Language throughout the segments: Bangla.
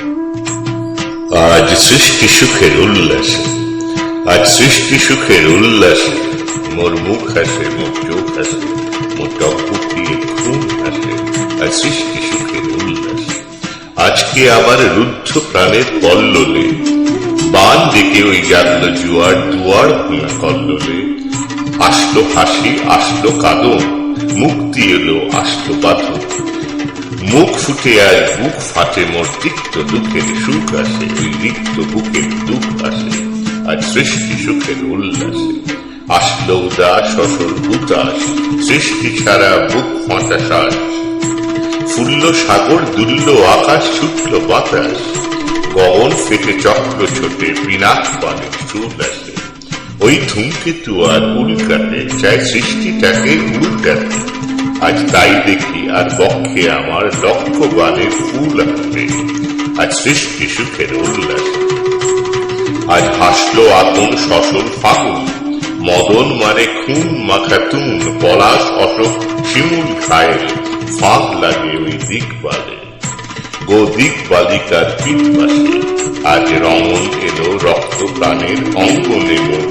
আজ সৃষ্টি সুখের উল্লাসে, আজ সৃষ্টি সুখের উল্লাসে। মোর মুখ হাসে মোর চোখ হাসে মোর টকবুক দিয়ে খুন হাসে আজ সৃষ্টি সুখের উল্লাসে। আজকে আবার রুদ্ধ প্রাণের কল্লোলে? বান ডেকে ওই জাগলো জুয়ার দুয়ার খোলা কল্লোলে। আসলো হাসি, আসলো কাদন মুক্তি এলো, আসলো বাঁধন। মুখ ফুটে আজ বুক ফাটে মোর তিক্ত দুঃখের সুখ আসে, ওই রিক্ত বুকের দুঃখ আসে আজ সৃষ্টি সুখের উল্লাসে। আসলো উদাস অসল হুতাস সৃষ্টি ছাড়া বুক শ্বাস ফুল্ল সাগর, দুল্ল আকাশ, ছুটল বাতাস। গগন ফেটে, চক্র ছোটে, পিনাক পানে চুল আসে। ওই ধূমকেতু আর উল্কাতে চায় সৃষ্টিটাকে উল্টাতে। আজ তাই দেখি, আর বক্ষে আমার লক্ষ বানের ফুল আসবে আজ সৃষ্টি সুখের উল্লাসে। আজ হাসলো আপন সসল ফাগুন, মদন মানে খুন মাখা তুন, পলাশ অশোক শিমুল খায় ফাঁক লাগে ওই দিকবালে। গো দিক বালিকার পিঠ পাশে আজ রমন এলো রক্ত প্রাণের অঙ্গনে মোর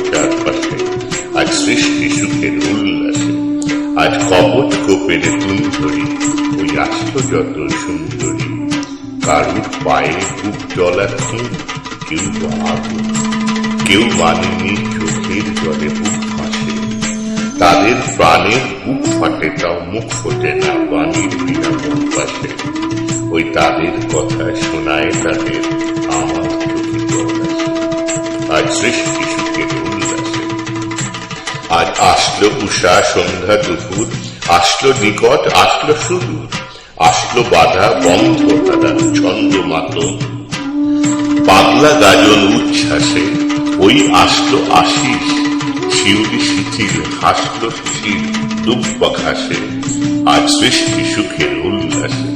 কপট কোপের তুন ধরি ওই আসলো যত সুন্দরী, কারুর পায়ে বুক জলা খুন কেউ আগুন কেউ মানেনি চোখের জলে বুক ফাঁসে তাদের প্রাণের বুক ফাটে, তাও মুখ ফোটে না বাণীর বিনা মুখ পাশে ওই তাদের কথা শোনায় তাদের আমার জল আজ সৃষ্টি আসলো উষা সন্ধ্যা দুপুর, আসলো নিকট, আসলো সুদূর, আসলো বাধা, বন্ধ ধারা ছন্দ মাতন পাগলা গাজন উচ্ছ্বাসে, ওই আসলো আশিস, শিউলি শিথিল, হাসলো শিশির দুব্বা ঘাসে আজ সৃষ্টি সুখের উল্লাসে।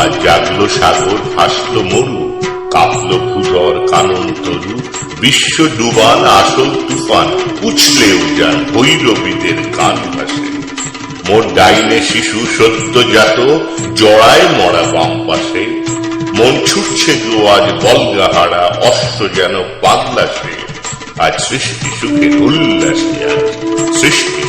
আজ জাগলো সাগর হাসলো মরু, কাঁপলো ভূধর কানন তরু, বিশ্ব ডুবান আসল তুফান উছলে ভৈরবীদের কান ভাসে মোর ডাইনে শিশু সদ্যজাত জড়ায় মরা বাম পাশে। মন ছুটছে গো আজ বলগাহারা অস্ত্র যেন পাগলা সে আজ সৃষ্টি সুখের উল্লাসে আজ সৃষ্টি